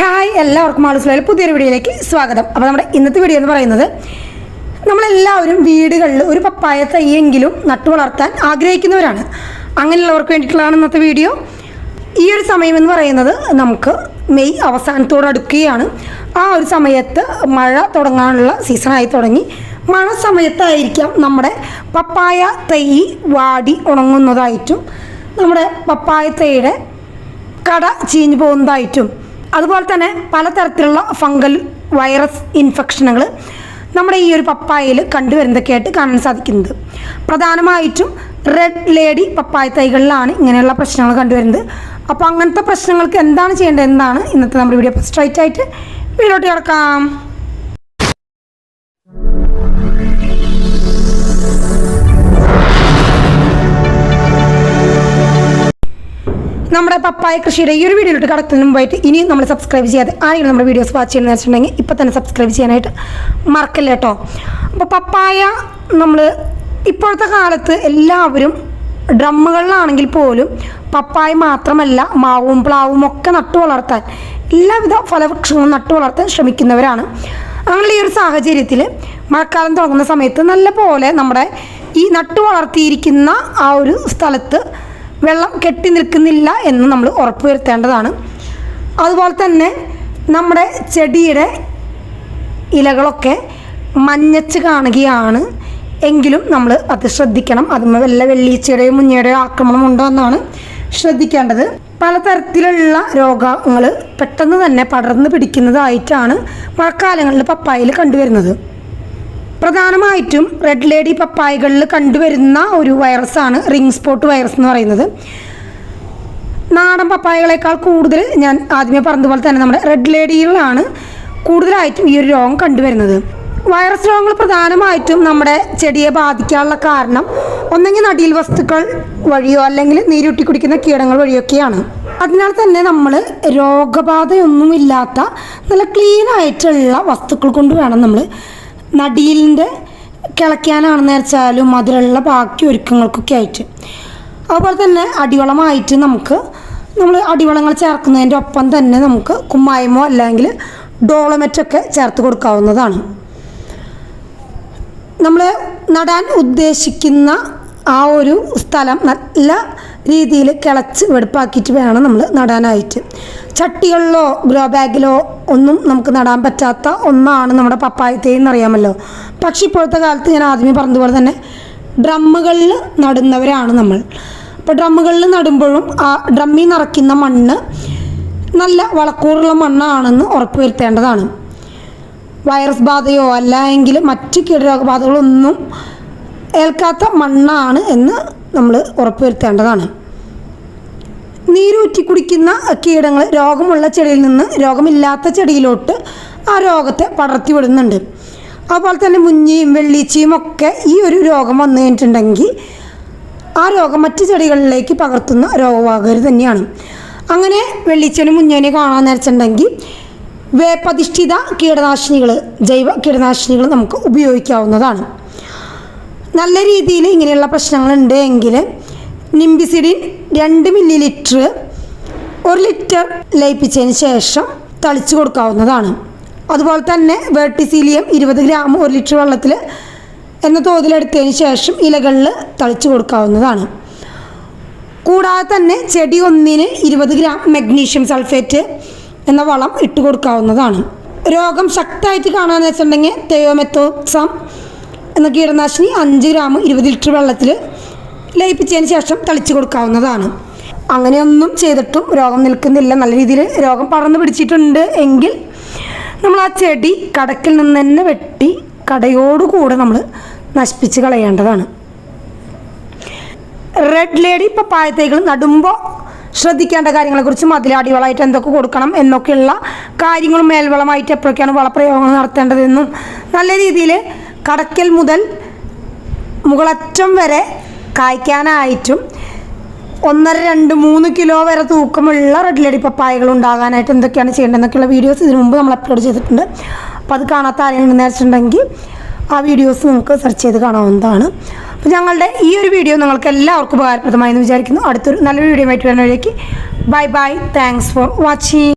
Hi എല്ലാവർക്കും ആളുസുലയിൽ പുതിയൊരു വീഡിയോയിലേക്ക് സ്വാഗതം. അപ്പോൾ നമ്മുടെ ഇന്നത്തെ വീഡിയോ എന്ന് പറയുന്നത് നമ്മളെല്ലാവരും വീടുകളിൽ ഒരു പപ്പായ തൈയെങ്കിലും നട്ടു വളർത്താൻ ആഗ്രഹിക്കുന്നവരാണ്. അങ്ങനെയുള്ളവർക്ക് വേണ്ടിയിട്ടുള്ളതാണ് ഇന്നത്തെ വീഡിയോ. ഈ ഒരു സമയം എന്ന് പറയുന്നത് നമുക്ക് മെയ് അവസാനത്തോട് അടുക്കുകയാണ് ആ ഒരു സമയത്ത് മഴ തുടങ്ങാനുള്ള സീസണായി തുടങ്ങി. മഴ സമയത്തായിരിക്കാം നമ്മുടെ പപ്പായ തൈ വാടി ഉണങ്ങുന്നതായിട്ടും നമ്മുടെ പപ്പായ തൈയുടെ കട ചീഞ്ഞു പോകുന്നതായിട്ടും അതുപോലെ തന്നെ പലതരത്തിലുള്ള ഫംഗൽ വൈറസ് ഇൻഫെക്ഷനുകൾ നമ്മുടെ ഈ ഒരു പപ്പായയിൽ കണ്ടുവരുന്നതൊക്കെയായിട്ട് കാണാൻ സാധിക്കുന്നത്. പ്രധാനമായിട്ടും റെഡ് ലേഡി പപ്പായ തൈകളിലാണ് ഇങ്ങനെയുള്ള പ്രശ്നങ്ങൾ കണ്ടുവരുന്നത്. അപ്പോൾ അങ്ങനത്തെ പ്രശ്നങ്ങൾക്ക് എന്താണ് ചെയ്യേണ്ടത് എന്താണ് ഇന്നത്തെ നമ്മുടെ വീഡിയോ. സ്ട്രൈറ്റ് ആയിട്ട് വീഡിയോട്ട് കിടക്കാം. നമ്മുടെ പപ്പായ കൃഷിയുടെ ഈ ഒരു വീഡിയോയിലോട്ട് കടക്കുന്നതിന് മുമ്പായിട്ട് ഇനിയും നമ്മൾ സബ്സ്ക്രൈബ് ചെയ്യാതെ ആരെങ്കിലും നമ്മുടെ വീഡിയോസ് വാച്ച് ചെയ്യണമെന്ന് വെച്ചിട്ടുണ്ടെങ്കിൽ ഇപ്പം തന്നെ സബ്സ്ക്രൈബ് ചെയ്യാനായിട്ട് മറക്കല്ല കേട്ടോ അപ്പോൾ പപ്പായ നമ്മൾ ഇപ്പോഴത്തെ കാലത്ത് എല്ലാവരും ഡ്രമ്മുകളിലാണെങ്കിൽ പോലും പപ്പായ മാത്രമല്ല മാവും പ്ലാവും ഒക്കെ നട്ടു വളർത്താൻ എല്ലാവിധ ഫലവൃക്ഷങ്ങളും നട്ടു വളർത്താൻ ശ്രമിക്കുന്നവരാണ്. അങ്ങനെ ഈ ഒരു സാഹചര്യത്തിൽ മഴക്കാലം തുടങ്ങുന്ന സമയത്ത് നല്ല പോലെ നമ്മുടെ ഈ നട്ടു വളർത്തിയിരിക്കുന്ന ആ ഒരു സ്ഥലത്ത് വെള്ളം കെട്ടി നിൽക്കുന്നില്ല എന്ന് നമ്മൾ ഉറപ്പുവരുത്തേണ്ടതാണ്. അതുപോലെ തന്നെ നമ്മുടെ ചെടിയുടെ ഇലകളൊക്കെ മഞ്ഞച്ച് കാണുകയാണ്. എങ്കിലും നമ്മൾ അത് ശ്രദ്ധിക്കണം. അത് വല്ല വെള്ളീച്ചയുടെയോ മുഞ്ഞയുടെയോ ആക്രമണം ഉണ്ടോ എന്നാണ് ശ്രദ്ധിക്കേണ്ടത്. പലതരത്തിലുള്ള രോഗങ്ങൾ പെട്ടെന്ന് തന്നെ പടർന്നു പിടിക്കുന്നതായിട്ടാണ് മഴക്കാലങ്ങളിൽ പപ്പായയിൽ കണ്ടുവരുന്നത്. പ്രധാനമായിട്ടും റെഡ് ലേഡി പപ്പായകളിൽ കണ്ടുവരുന്ന ഒരു വൈറസാണ് റിംഗ് സ്പോട്ട് വൈറസ് എന്ന് പറയുന്നത്. നാടൻ പപ്പായകളെക്കാൾ കൂടുതൽ ഞാൻ ആദ്യമേ പറഞ്ഞതുപോലെ തന്നെ നമ്മുടെ റെഡ് ലേഡികളിലാണ് കൂടുതലായിട്ടും ഈ ഒരു രോഗം കണ്ടുവരുന്നത്. വൈറസ് രോഗങ്ങൾ പ്രധാനമായിട്ടും നമ്മുടെ ചെടിയെ ബാധിക്കാനുള്ള കാരണം ഒന്നെങ്കിൽ നടിയിൽ വസ്തുക്കൾ വഴിയോ അല്ലെങ്കിൽ നീരൂട്ടി കുടിക്കുന്ന കീടങ്ങൾ വഴിയൊക്കെയാണ്. അതിനാൽ തന്നെ നമ്മൾ രോഗബാധയൊന്നുമില്ലാത്ത നല്ല ക്ലീൻ ആയിട്ടുള്ള വസ്തുക്കൾ കൊണ്ട് വേണം നമ്മൾ നടീലിന്റെ കിളയ്ക്കാനാണെന്ന് വെച്ചാലും അതിലുള്ള ബാക്കി ഒരുക്കങ്ങൾക്കൊക്കെ ആയിട്ട്. അതുപോലെ തന്നെ അടിവളമായിട്ട് നമുക്ക് നമ്മൾ അടിവളങ്ങൾ ചേർക്കുന്നതിന്റെ ഒപ്പം തന്നെ നമുക്ക് കുമ്മായമോ അല്ലെങ്കിൽ ഡോളമെറ്റൊക്കെ ചേർത്ത് കൊടുക്കാവുന്നതാണ്. നമ്മൾ നടാൻ ഉദ്ദേശിക്കുന്ന ആ ഒരു സ്ഥലം നല്ല രീതിയിൽ കിളച്ച് വെടുപ്പാക്കിയിട്ട് വേണം നമ്മൾ നടാനായിട്ട്. ചട്ടികളിലോ ഗ്രോ ബാഗിലോ ഒന്നും നമുക്ക് നടാൻ പറ്റാത്ത ഒന്നാണ് നമ്മുടെ പപ്പായ തൈ എന്നറിയാമല്ലോ. പക്ഷെ ഇപ്പോഴത്തെ കാലത്ത് ഞാൻ ആദ്യമേ പറഞ്ഞതുപോലെ തന്നെ ഡ്രമ്മുകളിൽ നടുന്നവരാണ് നമ്മൾ. അപ്പോൾ ഡ്രമ്മുകളിൽ നടുമ്പോഴും ആ ഡ്രമ്മിൽ നിറയ്ക്കുന്ന മണ്ണ് നല്ല വളക്കൂറുള്ള മണ്ണാണെന്ന് ഉറപ്പുവരുത്തേണ്ടതാണ്. വൈറസ് ബാധയോ അല്ല എങ്കിൽ മറ്റ് കീടരോഗബാധകളൊന്നും ഏൽക്കാത്ത മണ്ണാണ് എന്ന് നമ്മൾ ഉറപ്പുവരുത്തേണ്ടതാണ്. നീരൂറ്റി കുടിക്കുന്ന കീടങ്ങൾ രോഗമുള്ള ചെടിയിൽ നിന്ന് രോഗമില്ലാത്ത ചെടിയിലോട്ട് ആ രോഗത്തെ പടർത്തി വിടുന്നുണ്ട്. അതുപോലെ തന്നെ മുഞ്ഞിയും വെള്ളീച്ചയും ഒക്കെ ഈ ഒരു രോഗം വന്നു കഴിഞ്ഞിട്ടുണ്ടെങ്കിൽ ആ രോഗം മറ്റ് ചെടികളിലേക്ക് പകർത്തുന്ന രോഗവാഹകർ തന്നെയാണ്. അങ്ങനെ വെള്ളിച്ചനും മുഞ്ഞേനെ കാണാൻ നേരിച്ചിട്ടുണ്ടെങ്കിൽ വേപ്പധിഷ്ഠിത കീടനാശിനികൾ ജൈവ കീടനാശിനികൾ നമുക്ക് ഉപയോഗിക്കാവുന്നതാണ്. നല്ല രീതിയിൽ ഇങ്ങനെയുള്ള പ്രശ്നങ്ങളുണ്ട് എങ്കിൽ നിംബിസിഡിൻ രണ്ട് മില്ലി ലിറ്റർ ഒരു ലിറ്റർ ലയിപ്പിച്ചതിന് ശേഷം തളിച്ചു കൊടുക്കാവുന്നതാണ്. അതുപോലെ തന്നെ വെർട്ടിസീലിയം ഇരുപത് ഗ്രാം ഒരു ലിറ്റർ വെള്ളത്തിൽ എന്ന തോതിലെടുത്തതിന് ശേഷം ഇലകളിൽ തളിച്ചു കൊടുക്കാവുന്നതാണ്. കൂടാതെ തന്നെ ചെടി ഒന്നിന് ഇരുപത് ഗ്രാം മഗ്നീഷ്യം സൾഫേറ്റ് എന്ന വളം ഇട്ട് കൊടുക്കാവുന്നതാണ്. രോഗം ശക്തമായിട്ട് കാണാമെന്ന് വെച്ചിട്ടുണ്ടെങ്കിൽ തെയോമെത്തോസം എന്ന കീടനാശിനി അഞ്ച് ഗ്രാം ഇരുപത് ലിറ്റർ വെള്ളത്തിൽ ലയിപ്പിച്ചതിന് ശേഷം തളിച്ചു കൊടുക്കാവുന്നതാണ്. അങ്ങനെയൊന്നും ചെയ്തിട്ടും രോഗം നിൽക്കുന്നില്ല. നല്ല രീതിയിൽ രോഗം പടർന്നു പിടിച്ചിട്ടുണ്ട് എങ്കിൽ നമ്മൾ ആ ചെടി കടക്കിൽ നിന്ന് തന്നെ വെട്ടി കടയോടുകൂടെ നമ്മൾ നശിപ്പിച്ച് കളയേണ്ടതാണ്. റെഡ് ലേഡി പപ്പായ തൈകൾ നടുമ്പോൾ ശ്രദ്ധിക്കേണ്ട കാര്യങ്ങളെക്കുറിച്ച് അതിലടിവളമായിട്ട് എന്തൊക്കെ കൊടുക്കണം എന്നൊക്കെയുള്ള കാര്യങ്ങളും മേൽവളമായിട്ട് എപ്പോഴൊക്കെയാണ് വളപ്രയോഗങ്ങൾ നടത്തേണ്ടതെന്നും നല്ല രീതിയിൽ കടക്കൽ മുതൽ മുകളറ്റം വരെ കായ്ക്കാനായിട്ടും ഒന്നര രണ്ട് മൂന്ന് കിലോ വരെ തൂക്കമുള്ള റെഡ് പപ്പായകൾ ഉണ്ടാകാനായിട്ട് എന്തൊക്കെയാണ് ചെയ്യേണ്ടതെന്നൊക്കെയുള്ള വീഡിയോസ് ഇതിനു മുമ്പ് നമ്മൾ അപ്ലോഡ് ചെയ്തിട്ടുണ്ട്. അപ്പോൾ അത് കാണാത്ത ആരെങ്കിലും വെച്ചിട്ടുണ്ടെങ്കിൽ ആ വീഡിയോസ് നിങ്ങൾക്ക് സെർച്ച് ചെയ്ത് കാണാവുന്നതാണ്. അപ്പോൾ ഞങ്ങളുടെ ഈ ഒരു വീഡിയോ നിങ്ങൾക്ക് എല്ലാവർക്കും ഉപകാരപ്രദമായി എന്ന് വിചാരിക്കുന്നു. അടുത്തൊരു നല്ലൊരു വീഡിയോ ആയിട്ട് വരുന്നവരേക്ക് bye bye thanks for watching